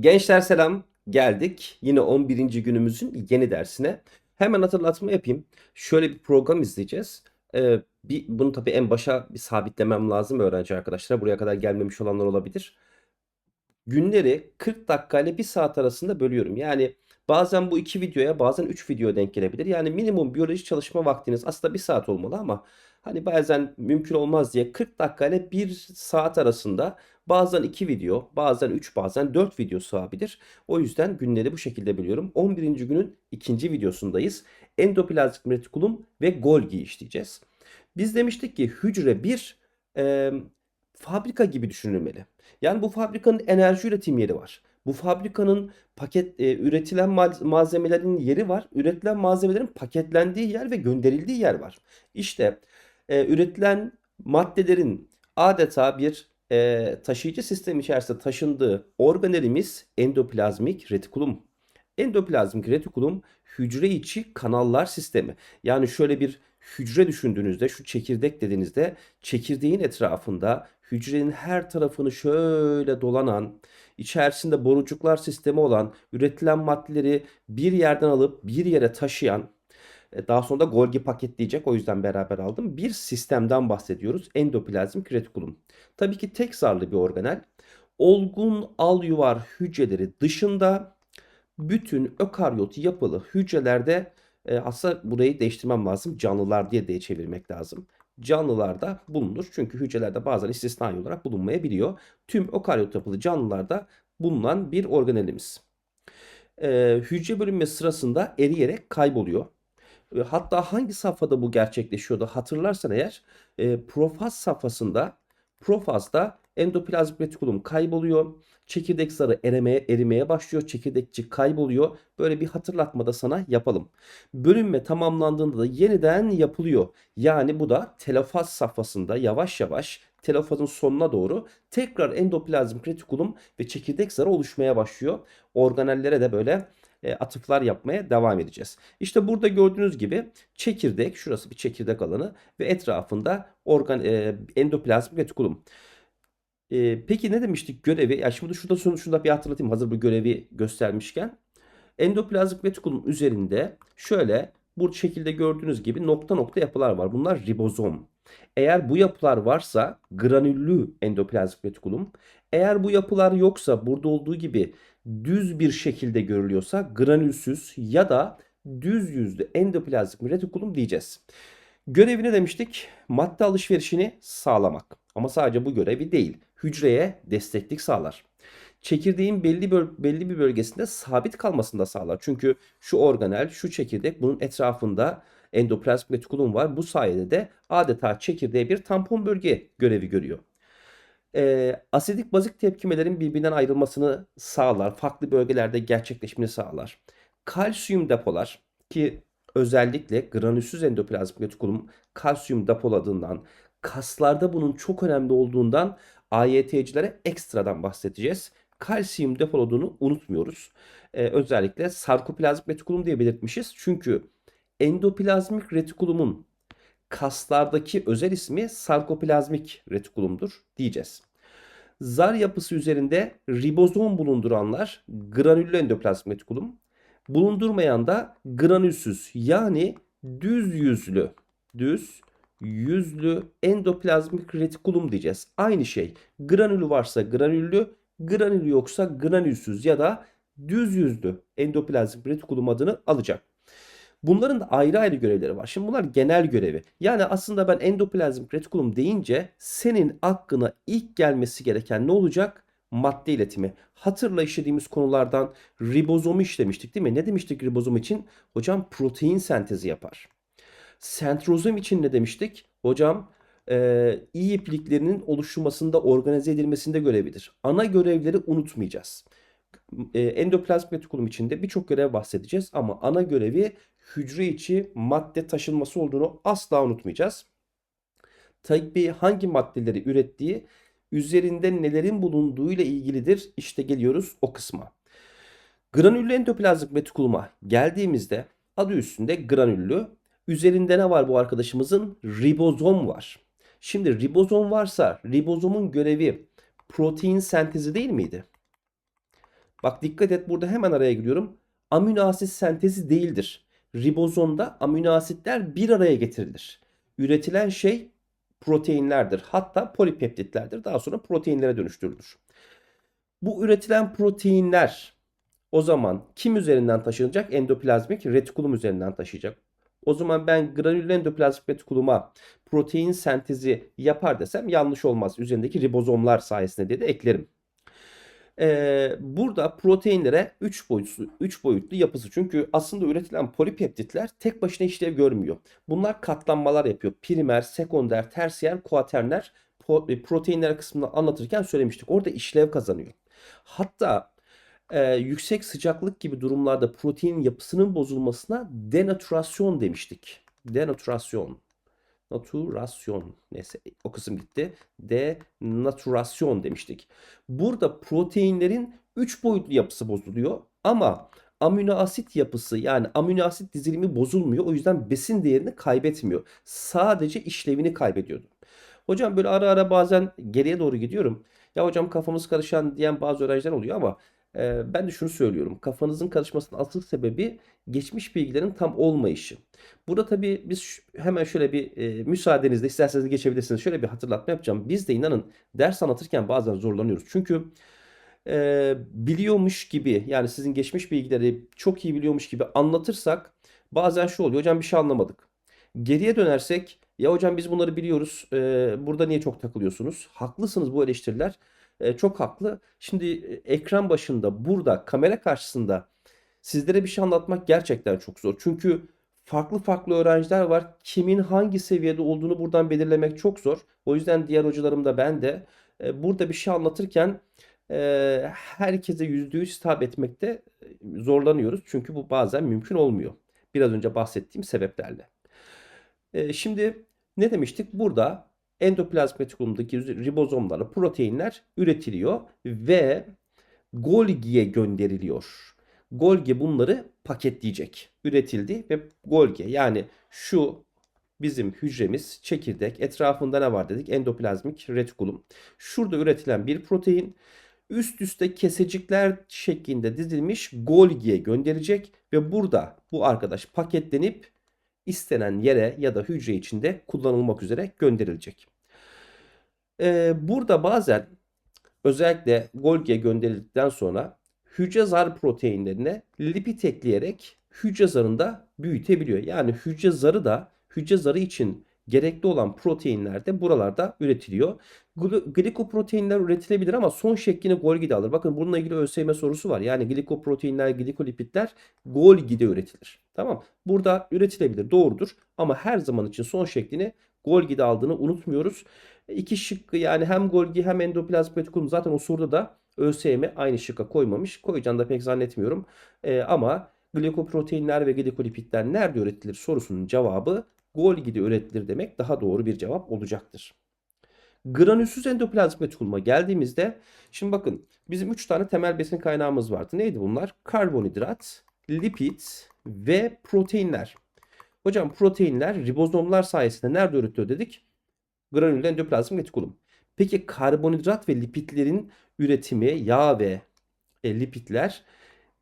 Gençler selam. Geldik yine 11. günümüzün yeni dersine. Hemen hatırlatma yapayım. Şöyle bir program izleyeceğiz. Ee, bir, bunu tabii en başa bir sabitlemem lazım öğrenci arkadaşlara. Buraya kadar gelmemiş olanlar olabilir. Günleri 40 dakika ile 1 saat arasında bölüyorum. Yani bazen bu iki videoya bazen 3 video denk gelebilir. Yani minimum biyoloji çalışma vaktiniz aslında 1 saat olmalı ama hani bazen mümkün olmaz diye 40 dakika ile 1 saat arasında bazen 2 video, bazen 3, bazen 4 video sığabilir. O yüzden günleri bu şekilde bölüyorum. 11. günün ikinci videosundayız. Endoplazmik retikulum ve Golgi işleyeceğiz. Biz demiştik ki hücre bir e, fabrika gibi düşünülmeli. Yani bu fabrikanın enerji üretim yeri var. Bu fabrikanın paket e, üretilen mal- malzemelerin yeri var. Üretilen malzemelerin paketlendiği yer ve gönderildiği yer var. İşte e, üretilen maddelerin adeta bir e, taşıyıcı sistem içerisinde taşındığı organelimiz endoplazmik retikulum. Endoplazmik retikulum hücre içi kanallar sistemi. Yani şöyle bir hücre düşündüğünüzde şu çekirdek dediğinizde çekirdeğin etrafında hücrenin her tarafını şöyle dolanan içerisinde borucuklar sistemi olan üretilen maddeleri bir yerden alıp bir yere taşıyan daha sonra da Golgi paketleyecek o yüzden beraber aldım. Bir sistemden bahsediyoruz. Endoplazmik retikulum. Tabii ki tek zarlı bir organel. Olgun al yuvar hücreleri dışında bütün ökaryot yapılı hücrelerde e, aslında burayı değiştirmem lazım. Canlılar diye de çevirmek lazım. Canlılarda bulunur. Çünkü hücrelerde bazen istisnai olarak bulunmayabiliyor. Tüm ökaryot yapılı canlılarda bulunan bir organelimiz. E, hücre bölünme sırasında eriyerek kayboluyor. Hatta hangi safhada bu gerçekleşiyordu hatırlarsan eğer e, profaz safhasında profazda endoplazmik retikulum kayboluyor. Çekirdek zarı erimeye, erimeye başlıyor. Çekirdekçi kayboluyor. Böyle bir hatırlatma da sana yapalım. Bölünme tamamlandığında da yeniden yapılıyor. Yani bu da telofaz safhasında yavaş yavaş telofazın sonuna doğru tekrar endoplazmik retikulum ve çekirdek zarı oluşmaya başlıyor. Organellere de böyle e, atıflar yapmaya devam edeceğiz. İşte burada gördüğünüz gibi çekirdek, şurası bir çekirdek alanı ve etrafında organ e, endoplazmik retikulum. E, peki ne demiştik görevi? Ya şimdi şurada şunu, şunu da bir hatırlatayım hazır bu görevi göstermişken. Endoplazmik retikulum üzerinde şöyle bu şekilde gördüğünüz gibi nokta nokta yapılar var. Bunlar ribozom. Eğer bu yapılar varsa granüllü endoplazmik retikulum. Eğer bu yapılar yoksa burada olduğu gibi düz bir şekilde görülüyorsa granülsüz ya da düz yüzlü endoplazmik retikulum diyeceğiz. Görevi ne demiştik? Madde alışverişini sağlamak. Ama sadece bu görevi değil. Hücreye desteklik sağlar. Çekirdeğin belli belli bir bölgesinde sabit kalmasını da sağlar. Çünkü şu organel, şu çekirdek bunun etrafında endoplazmik retikulum var. Bu sayede de adeta çekirdeğe bir tampon bölge görevi görüyor. Ee, asidik bazik tepkimelerin birbirinden ayrılmasını sağlar. Farklı bölgelerde gerçekleşmesini sağlar. Kalsiyum depolar ki özellikle granülsüz endoplazmik retikulum kalsiyum depoladığından, kaslarda bunun çok önemli olduğundan AYT'cilere ekstradan bahsedeceğiz. Kalsiyum depoladığını unutmuyoruz. Ee, özellikle sarkoplazmik retikulum diye belirtmişiz. Çünkü endoplazmik retikulumun kaslardaki özel ismi sarkoplazmik retikulumdur diyeceğiz. Zar yapısı üzerinde ribozom bulunduranlar granüllü endoplazmik retikulum. Bulundurmayan da granülsüz yani düz yüzlü, düz yüzlü endoplazmik retikulum diyeceğiz. Aynı şey. Granülü varsa granüllü, granülü yoksa granülsüz ya da düz yüzlü endoplazmik retikulum adını alacak. Bunların da ayrı ayrı görevleri var. Şimdi bunlar genel görevi. Yani aslında ben endoplazmik retikulum deyince senin aklına ilk gelmesi gereken ne olacak? Madde iletimi. Hatırla işlediğimiz konulardan ribozomu işlemiştik değil mi? Ne demiştik ribozom için? Hocam protein sentezi yapar. Sentrozom için ne demiştik? Hocam e, iyi ipliklerinin oluşmasında, organize edilmesinde görevidir. Ana görevleri unutmayacağız. E, endoplazmik retikulum içinde birçok görev bahsedeceğiz ama ana görevi hücre içi madde taşınması olduğunu asla unutmayacağız. Tabii hangi maddeleri ürettiği üzerinde nelerin bulunduğu ile ilgilidir. İşte geliyoruz o kısma. Granüllü endoplazmik retikuluma geldiğimizde adı üstünde granüllü. Üzerinde ne var bu arkadaşımızın? Ribozom var. Şimdi ribozom varsa ribozomun görevi protein sentezi değil miydi? Bak dikkat et burada hemen araya giriyorum. Amino asit sentezi değildir. Ribozomda amino asitler bir araya getirilir. Üretilen şey proteinlerdir. Hatta polipeptitlerdir. Daha sonra proteinlere dönüştürülür. Bu üretilen proteinler o zaman kim üzerinden taşınacak? Endoplazmik retikulum üzerinden taşıyacak. O zaman ben granül endoplazmik retikuluma protein sentezi yapar desem yanlış olmaz. Üzerindeki ribozomlar sayesinde diye de eklerim. Ee, burada proteinlere 3 boyutlu, 3 boyutlu yapısı. Çünkü aslında üretilen polipeptitler tek başına işlev görmüyor. Bunlar katlanmalar yapıyor. Primer, sekonder, tersiyer, kuaterner po- proteinler kısmını anlatırken söylemiştik. Orada işlev kazanıyor. Hatta e, yüksek sıcaklık gibi durumlarda protein yapısının bozulmasına denatürasyon demiştik. Denatürasyon. Naturasyon. Neyse o kısım gitti. Denatürasyon demiştik. Burada proteinlerin 3 boyutlu yapısı bozuluyor ama amino asit yapısı yani amino asit dizilimi bozulmuyor. O yüzden besin değerini kaybetmiyor. Sadece işlevini kaybediyordu. Hocam böyle ara ara bazen geriye doğru gidiyorum. Ya hocam kafamız karışan diyen bazı öğrenciler oluyor ama ben de şunu söylüyorum. Kafanızın karışmasının asıl sebebi geçmiş bilgilerin tam olmayışı. Burada tabii biz hemen şöyle bir e, müsaadenizle isterseniz geçebilirsiniz. Şöyle bir hatırlatma yapacağım. Biz de inanın ders anlatırken bazen zorlanıyoruz. Çünkü e, biliyormuş gibi yani sizin geçmiş bilgileri çok iyi biliyormuş gibi anlatırsak bazen şu oluyor. Hocam bir şey anlamadık. Geriye dönersek ya hocam biz bunları biliyoruz. e, burada niye çok takılıyorsunuz? Haklısınız bu eleştiriler. E, çok haklı. Şimdi ekran başında burada kamera karşısında sizlere bir şey anlatmak gerçekten çok zor. Çünkü farklı farklı öğrenciler var. Kimin hangi seviyede olduğunu buradan belirlemek çok zor. O yüzden diğer hocalarım da ben de e, burada bir şey anlatırken e, herkese yüzde yüz hitap etmekte zorlanıyoruz. Çünkü bu bazen mümkün olmuyor. Biraz önce bahsettiğim sebeplerle. E, şimdi ne demiştik? Burada endoplazmik retikulumdaki ribozomlarla proteinler üretiliyor ve Golgi'ye gönderiliyor. Golgi bunları paketleyecek. Üretildi ve Golgi yani şu bizim hücremiz çekirdek etrafında ne var dedik? Endoplazmik retikulum. Şurada üretilen bir protein üst üste kesecikler şeklinde dizilmiş Golgi'ye gönderecek ve burada bu arkadaş paketlenip istenen yere ya da hücre içinde kullanılmak üzere gönderilecek. Ee, burada bazen özellikle Golgi'ye gönderildikten sonra hücre zar proteinlerine lipid ekleyerek hücre zarında büyütebiliyor. Yani hücre zarı da hücre zarı için gerekli olan proteinler de buralarda üretiliyor. Gl- Glikoproteinler üretilebilir ama son şeklini Golgi'de alır. Bakın bununla ilgili ÖSYM sorusu var. Yani glikoproteinler, glikolipidler Golgi'de üretilir. Tamam. Burada üretilebilir doğrudur ama her zaman için son şeklini Golgi'de aldığını unutmuyoruz. İki şıkkı yani hem Golgi hem endoplazmik retikulum zaten o soruda da ÖSYM aynı şıkka koymamış. Koyacağını da pek zannetmiyorum. Ee, ama glikoproteinler ve glikolipidler nerede üretilir sorusunun cevabı Golgi'de üretilir demek daha doğru bir cevap olacaktır. Granülsüz endoplazmik retikuluma geldiğimizde şimdi bakın bizim 3 tane temel besin kaynağımız vardı. Neydi bunlar? Karbonhidrat, lipid ve proteinler. Hocam proteinler ribozomlar sayesinde nerede üretiliyor dedik? Granül endoplazmik retikulum. Peki karbonhidrat ve lipidlerin üretimi yağ ve e, lipidler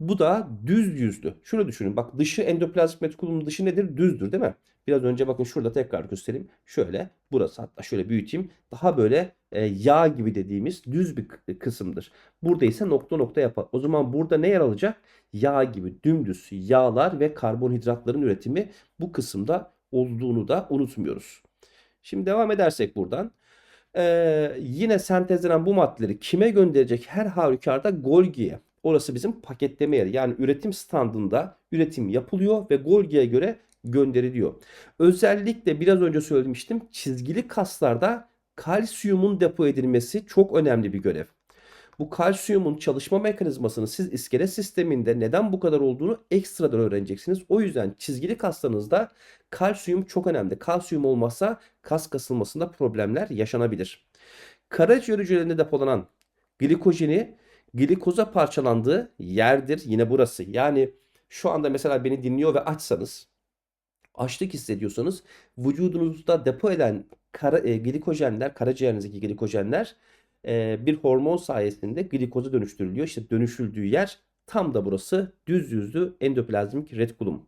bu da düz yüzlü. Şunu düşünün. Bak dışı endoplazmik retikulumun dışı nedir? Düzdür değil mi? Biraz önce bakın şurada tekrar göstereyim. Şöyle burası hatta şöyle büyüteyim. Daha böyle e, yağ gibi dediğimiz düz bir kı- kısımdır. Burada ise nokta nokta yapar. O zaman burada ne yer alacak? Yağ gibi dümdüz yağlar ve karbonhidratların üretimi bu kısımda olduğunu da unutmuyoruz. Şimdi devam edersek buradan. Ee, yine sentezlenen bu maddeleri kime gönderecek? Her halükarda Golgi'ye. Orası bizim paketleme yeri. Yani üretim standında üretim yapılıyor ve Golgi'ye göre gönderiliyor. Özellikle biraz önce söylemiştim. Çizgili kaslarda kalsiyumun depo edilmesi çok önemli bir görev. Bu kalsiyumun çalışma mekanizmasını siz iskelet sisteminde neden bu kadar olduğunu ekstradan öğreneceksiniz. O yüzden çizgili kaslarınızda kalsiyum çok önemli. Kalsiyum olmazsa kas kasılmasında problemler yaşanabilir. Karaciğer hücrelerinde depolanan glikojeni glikoza parçalandığı yerdir yine burası. Yani şu anda mesela beni dinliyor ve açsanız açlık hissediyorsanız vücudunuzda depo eden kara, e, glikojenler, karaciğerinizdeki glikojenler e, bir hormon sayesinde glikoza dönüştürülüyor. İşte dönüşüldüğü yer tam da burası düz yüzlü endoplazmik retikulum.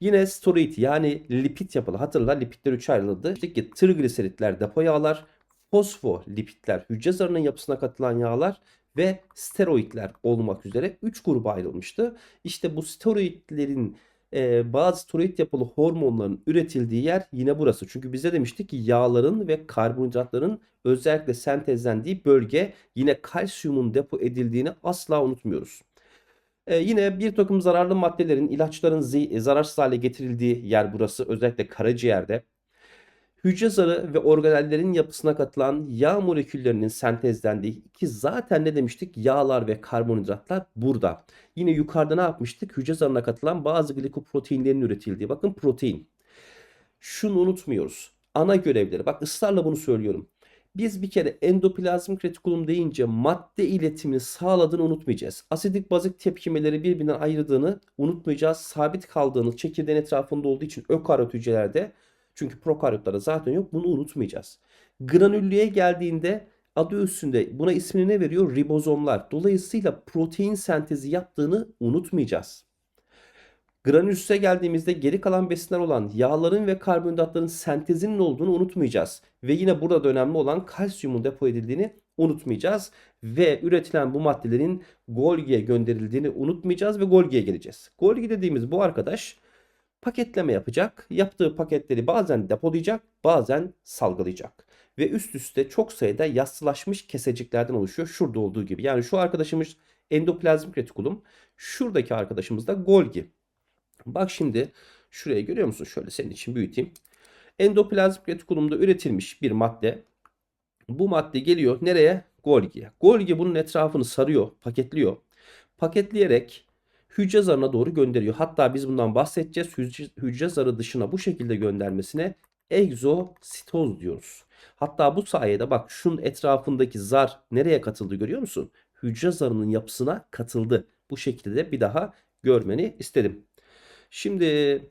Yine steroid yani lipid yapılı. Hatırla lipidler üçe ayrıldı. İşte ki trigliseritler depo yağlar, fosfolipidler hücre zarının yapısına katılan yağlar ve steroidler olmak üzere 3 gruba ayrılmıştı. İşte bu steroidlerin e, bazı steroid yapılı hormonların üretildiği yer yine burası. Çünkü bize demiştik ki yağların ve karbonhidratların özellikle sentezlendiği bölge yine kalsiyumun depo edildiğini asla unutmuyoruz. E, yine bir takım zararlı maddelerin, ilaçların zararsız hale getirildiği yer burası. Özellikle karaciğerde. Hücre zarı ve organellerin yapısına katılan yağ moleküllerinin sentezlendiği ki zaten ne demiştik? Yağlar ve karbonhidratlar burada. Yine yukarıda ne yapmıştık? Hücre zarına katılan bazı glikoproteinlerin üretildiği. Bakın protein. Şunu unutmuyoruz. Ana görevleri. Bak ısrarla bunu söylüyorum. Biz bir kere endoplazmik retikulum deyince madde iletimini sağladığını unutmayacağız. Asidik bazik tepkimeleri birbirinden ayırdığını unutmayacağız. Sabit kaldığını çekirdeğin etrafında olduğu için ökaryot hücrelerde çünkü prokaryotlarda zaten yok. Bunu unutmayacağız. Granüllüye geldiğinde adı üstünde buna ismini ne veriyor? Ribozomlar. Dolayısıyla protein sentezi yaptığını unutmayacağız. Granülüse geldiğimizde geri kalan besinler olan yağların ve karbonhidratların sentezinin olduğunu unutmayacağız. Ve yine burada da önemli olan kalsiyumun depo edildiğini unutmayacağız. Ve üretilen bu maddelerin Golgi'ye gönderildiğini unutmayacağız ve Golgi'ye geleceğiz. Golgi dediğimiz bu arkadaş paketleme yapacak. Yaptığı paketleri bazen depolayacak, bazen salgılayacak. Ve üst üste çok sayıda yassılaşmış keseciklerden oluşuyor. Şurada olduğu gibi. Yani şu arkadaşımız endoplazmik retikulum. Şuradaki arkadaşımız da Golgi. Bak şimdi şuraya görüyor musun? Şöyle senin için büyüteyim. Endoplazmik retikulumda üretilmiş bir madde. Bu madde geliyor nereye? Golgi'ye. Golgi bunun etrafını sarıyor, paketliyor. Paketleyerek hücre zarına doğru gönderiyor. Hatta biz bundan bahsedeceğiz. Hücre, hücre zarı dışına bu şekilde göndermesine egzositoz diyoruz. Hatta bu sayede bak şunun etrafındaki zar nereye katıldı görüyor musun? Hücre zarının yapısına katıldı. Bu şekilde bir daha görmeni istedim. Şimdi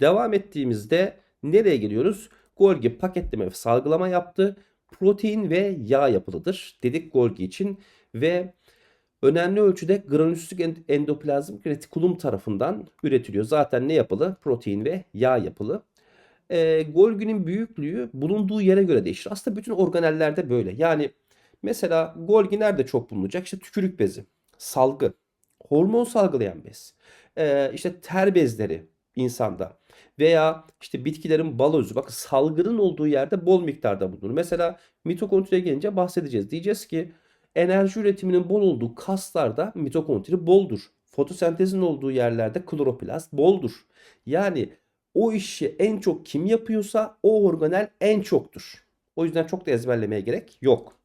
devam ettiğimizde nereye geliyoruz? Golgi paketleme ve salgılama yaptı. Protein ve yağ yapılıdır dedik Golgi için ve önemli ölçüde granülosit endoplazmik retikulum tarafından üretiliyor. Zaten ne yapılı? Protein ve yağ yapılı. E, Golgi'nin büyüklüğü bulunduğu yere göre değişir. Aslında bütün organellerde böyle. Yani mesela Golgi nerede çok bulunacak? İşte tükürük bezi, salgı, hormon salgılayan bez, e, işte ter bezleri insanda veya işte bitkilerin bal özü. Bakın salgının olduğu yerde bol miktarda bulunur. Mesela mitokondriye gelince bahsedeceğiz. Diyeceğiz ki enerji üretiminin bol olduğu kaslarda mitokondri boldur. Fotosentezin olduğu yerlerde kloroplast boldur. Yani o işi en çok kim yapıyorsa o organel en çoktur. O yüzden çok da ezberlemeye gerek yok.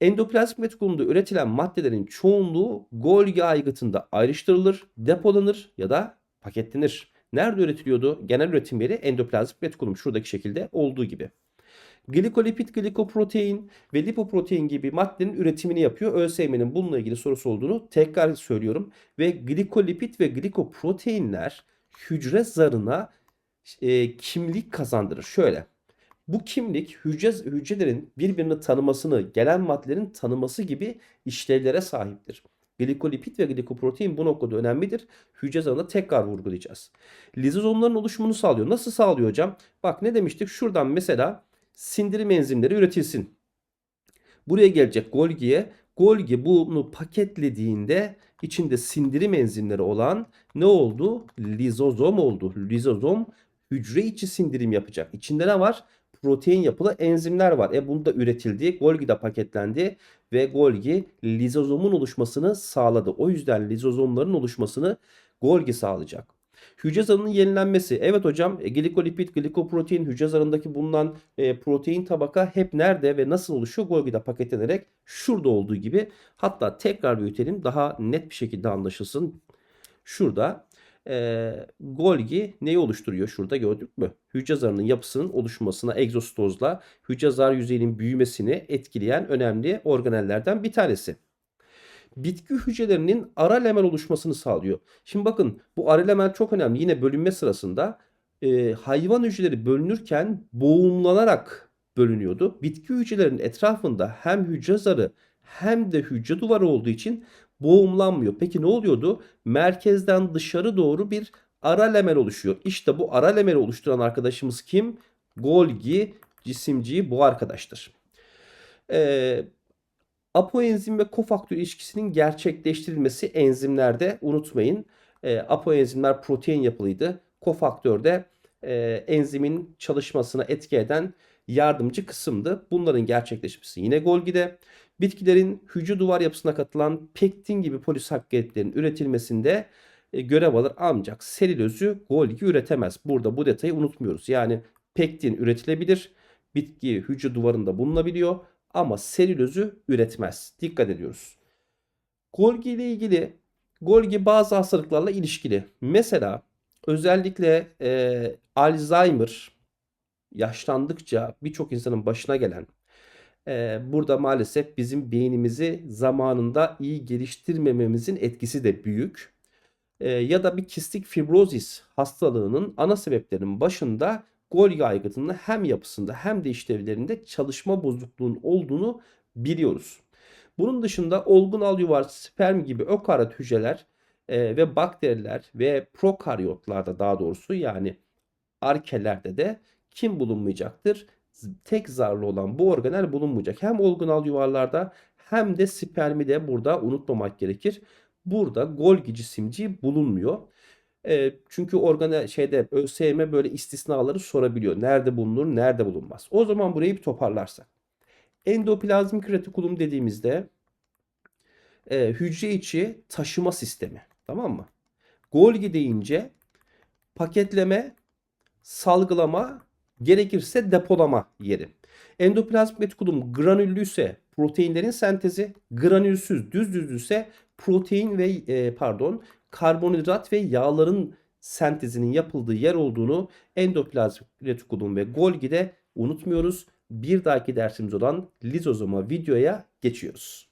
Endoplazmik retikulumda üretilen maddelerin çoğunluğu Golgi aygıtında ayrıştırılır, depolanır ya da paketlenir. Nerede üretiliyordu? Genel üretim yeri endoplazmik retikulum şuradaki şekilde olduğu gibi. Glikolipid, glikoprotein ve lipoprotein gibi maddenin üretimini yapıyor. ÖSYM'nin bununla ilgili sorusu olduğunu tekrar söylüyorum. Ve glikolipid ve glikoproteinler hücre zarına e, kimlik kazandırır. Şöyle. Bu kimlik hücre, hücrelerin birbirini tanımasını, gelen maddelerin tanıması gibi işlevlere sahiptir. Glikolipid ve glikoprotein bu noktada önemlidir. Hücre zarında tekrar vurgulayacağız. Lizozomların oluşumunu sağlıyor. Nasıl sağlıyor hocam? Bak ne demiştik? Şuradan mesela sindirim enzimleri üretilsin. Buraya gelecek Golgi'ye. Golgi bunu paketlediğinde içinde sindirim enzimleri olan ne oldu? Lizozom oldu. Lizozom hücre içi sindirim yapacak. İçinde ne var? Protein yapılı enzimler var. E bunu da üretildi. Golgi de paketlendi ve Golgi lizozomun oluşmasını sağladı. O yüzden lizozomların oluşmasını Golgi sağlayacak. Hücre zarının yenilenmesi. Evet hocam e, glikolipid, glikoprotein hücre zarındaki bulunan e, protein tabaka hep nerede ve nasıl oluşuyor? Golgi'de paketlenerek şurada olduğu gibi. Hatta tekrar büyütelim daha net bir şekilde anlaşılsın. Şurada e, Golgi neyi oluşturuyor? Şurada gördük mü? Hücre zarının yapısının oluşmasına egzositozla hücre zar yüzeyinin büyümesini etkileyen önemli organellerden bir tanesi bitki hücrelerinin ara lemel oluşmasını sağlıyor. Şimdi bakın bu ara lemel çok önemli. Yine bölünme sırasında e, hayvan hücreleri bölünürken boğumlanarak bölünüyordu. Bitki hücrelerin etrafında hem hücre zarı hem de hücre duvarı olduğu için boğumlanmıyor. Peki ne oluyordu? Merkezden dışarı doğru bir ara lemel oluşuyor. İşte bu ara lemeli oluşturan arkadaşımız kim? Golgi cisimciği bu arkadaştır. Ee, apoenzim ve kofaktör ilişkisinin gerçekleştirilmesi enzimlerde unutmayın. E, apoenzimler protein yapılıydı. Kofaktör de e, enzimin çalışmasına etki eden yardımcı kısımdı. Bunların gerçekleşmesi yine Golgi'de. Bitkilerin hücre duvar yapısına katılan pektin gibi polisakkaritlerin üretilmesinde e, görev alır ancak selülozü Golgi üretemez. Burada bu detayı unutmuyoruz. Yani pektin üretilebilir. Bitki hücre duvarında bulunabiliyor ama selülozü üretmez. Dikkat ediyoruz. Golgi ile ilgili Golgi bazı hastalıklarla ilişkili. Mesela özellikle e, Alzheimer yaşlandıkça birçok insanın başına gelen e, burada maalesef bizim beynimizi zamanında iyi geliştirmememizin etkisi de büyük. E, ya da bir kistik fibrozis hastalığının ana sebeplerinin başında Golgi aygıtının hem yapısında hem de işlevlerinde çalışma bozukluğunun olduğunu biliyoruz. Bunun dışında olgun al yuvar, sperm gibi ökaryot hücreler e, ve bakteriler ve prokaryotlarda daha doğrusu yani arkelerde de kim bulunmayacaktır? Tek zarlı olan bu organel bulunmayacak. Hem olgun al yuvarlarda hem de spermi de burada unutmamak gerekir. Burada Golgi cisimci bulunmuyor. Çünkü organel şeyde ÖSYM böyle istisnaları sorabiliyor. Nerede bulunur, nerede bulunmaz. O zaman burayı bir toparlarsak. Endoplazmik retikulum dediğimizde e, hücre içi taşıma sistemi. Tamam mı? Golgi deyince paketleme, salgılama, gerekirse depolama yeri. Endoplazmik retikulum granüllü ise proteinlerin sentezi, granülsüz düz düz ise protein ve e, pardon karbonhidrat ve yağların sentezinin yapıldığı yer olduğunu endoplazmik retikulum ve Golgi'de unutmuyoruz. Bir dahaki dersimiz olan lizozoma videoya geçiyoruz.